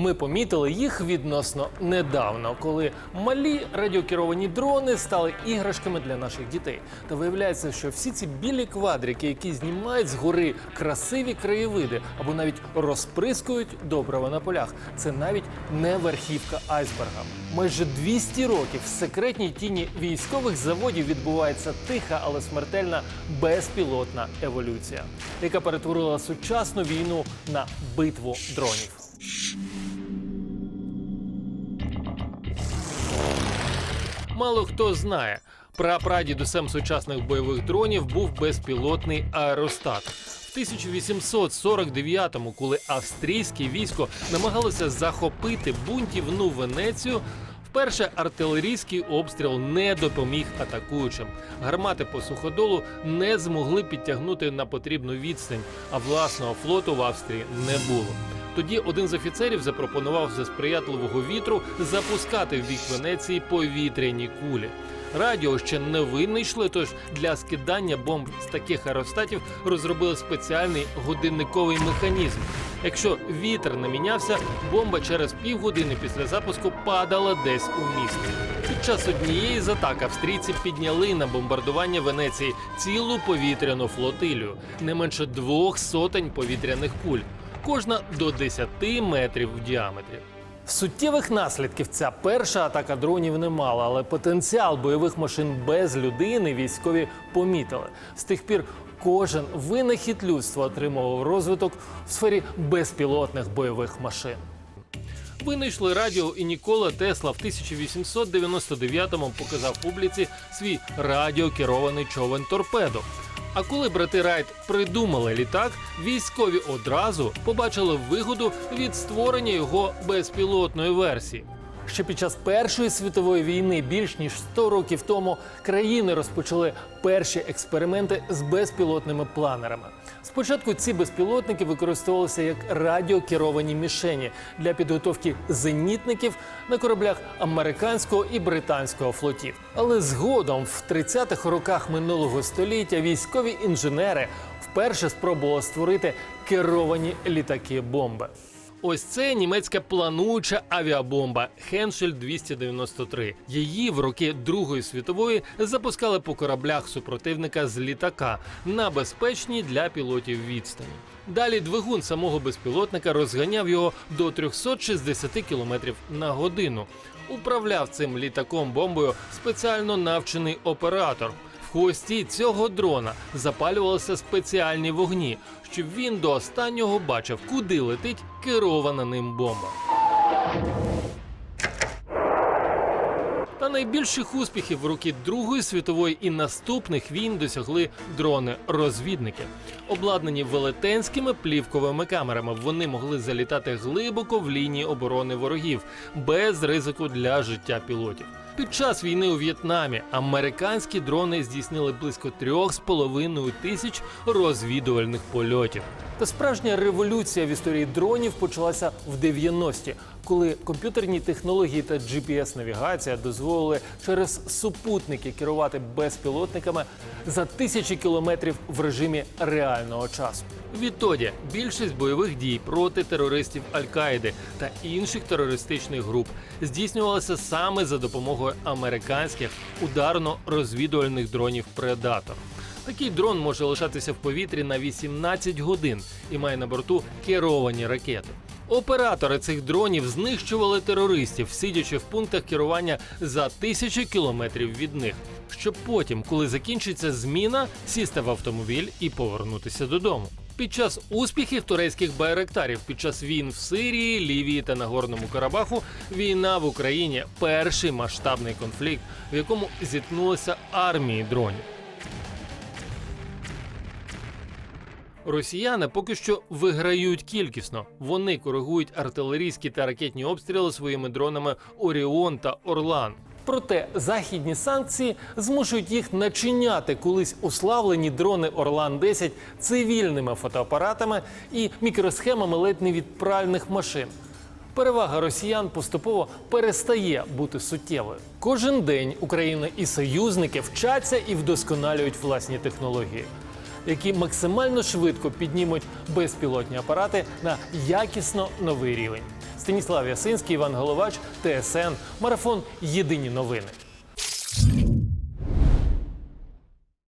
Ми помітили їх відносно недавно, коли малі радіокеровані дрони стали іграшками для наших дітей. Та виявляється, що всі ці білі квадрики, які знімають згори красиві краєвиди або навіть розприскують добрива на полях, це навіть не верхівка айсберга. Майже 200 років в секретній тіні військових заводів відбувається тиха, але смертельна безпілотна еволюція, яка перетворила сучасну війну на битву дронів. Мало хто знає. Прапрадідусем сучасних бойових дронів був безпілотний аеростат. В 1849-му, коли австрійське військо намагалося захопити бунтівну Венецію, вперше артилерійський обстріл не допоміг атакуючим. Гармати по суходолу не змогли підтягнути на потрібну відстань, а власного флоту в Австрії не було. Тоді один з офіцерів запропонував за сприятливого вітру запускати в бік Венеції повітряні кулі. Радіо ще не винайшли, тож для скидання бомб з таких аеростатів розробили спеціальний годинниковий механізм. Якщо вітер не мінявся, бомба через півгодини після запуску падала десь у місті. Під час однієї з атак австрійці підняли на бомбардування Венеції цілу повітряну флотилію, не менше двох сотень повітряних куль, кожна до 10 метрів в діаметрі. Суттєвих наслідків ця перша атака дронів не мала, але потенціал бойових машин без людини військові помітили. З тих пір кожен винахід людства отримував розвиток в сфері безпілотних бойових машин. Винайшли радіо і Нікола Тесла в 1899-му показав публіці свій радіокерований човен торпедо. А коли брати Райт придумали літак, військові одразу побачили вигоду від створення його безпілотної версії. Ще під час Першої світової війни, більш ніж 100 років тому, країни розпочали перші експерименти з безпілотними планерами. Спочатку ці безпілотники використовувалися як радіокеровані мішені для підготовки зенітників на кораблях американського і британського флотів. Але згодом, в 30-х роках минулого століття, військові інженери вперше спробували створити керовані літаки-бомби. Ось це німецька плануюча авіабомба Хеншель 293. Її в роки Другої світової запускали по кораблях супротивника з літака на безпечній для пілотів відстані. Далі двигун самого безпілотника розганяв його до 360 км на годину. Управляв цим літаком бомбою спеціально навчений оператор. Хвості цього дрона запалювалися спеціальні вогні, щоб він до останнього бачив, куди летить керована ним бомба. Та найбільших успіхів в роки Другої світової і наступних війн досягли дрони-розвідники. Обладнані велетенськими плівковими камерами, вони могли залітати глибоко в лінії оборони ворогів без ризику для життя пілотів. Під час війни у В'єтнамі американські дрони здійснили близько 3,5 тисяч розвідувальних польотів. Та справжня революція в історії дронів почалася в 90-ті, коли комп'ютерні технології та GPS-навігація дозволили через супутники керувати безпілотниками за тисячі кілометрів в режимі реального часу. Відтоді більшість бойових дій проти терористів Аль-Каїди та інших терористичних груп здійснювалася саме за допомогою американських ударно-розвідувальних дронів Предатор. Такий дрон може лишатися в повітрі на 18 годин і має на борту керовані ракети. Оператори цих дронів знищували терористів, сидячи в пунктах керування за тисячі кілометрів від них, щоб потім, коли закінчиться зміна, сісти в автомобіль і повернутися додому. Під час успіхів турецьких байректарів під час війн в Сирії, Лівії та Нагорному Карабаху війна в Україні перший масштабний конфлікт, в якому зіткнулися армії дронів. Росіяни поки що виграють кількісно. Вони коригують артилерійські та ракетні обстріли своїми дронами Оріон та Орлан. Проте західні санкції змушують їх начиняти колись уславлені дрони Орлан 10 цивільними фотоапаратами і мікросхемами ледь не від пральних машин. Перевага росіян поступово перестає бути суттєвою. Кожен день Україна і союзники вчаться і вдосконалюють власні технології. Які максимально швидко піднімуть безпілотні апарати на якісно новий рівень. Станіслав Ясинський, Іван Головач, ТСН, марафон Єдині новини.